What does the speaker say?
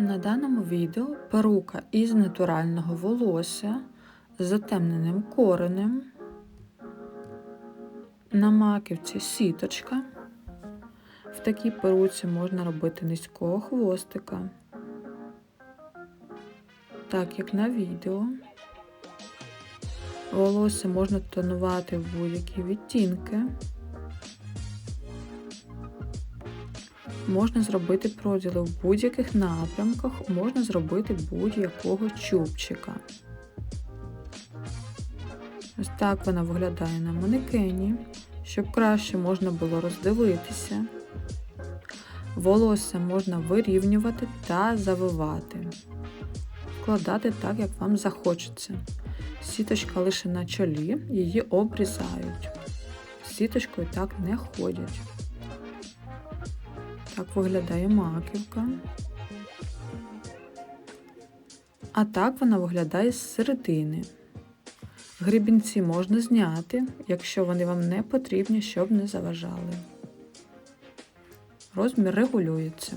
На даному відео перука із натурального волосся з затемненим коренем. На маківці сіточка. В такій перуці можна робити низького хвостика, так як на відео. Волосся можна тонувати в будь-які відтінки. Можна зробити проділи в будь-яких напрямках, можна зробити будь-якого чубчика. Ось так вона виглядає на манекені, щоб краще можна було роздивитися. Волосся можна вирівнювати та завивати, вкладати так, як вам захочеться. Сіточка лише на чолі, її обрізають. Сіточкою так не ходять. Так виглядає маківка. А так вона виглядає з середини. Грібінці можна зняти, якщо вони вам не потрібні, щоб не заважали. Розмір регулюється.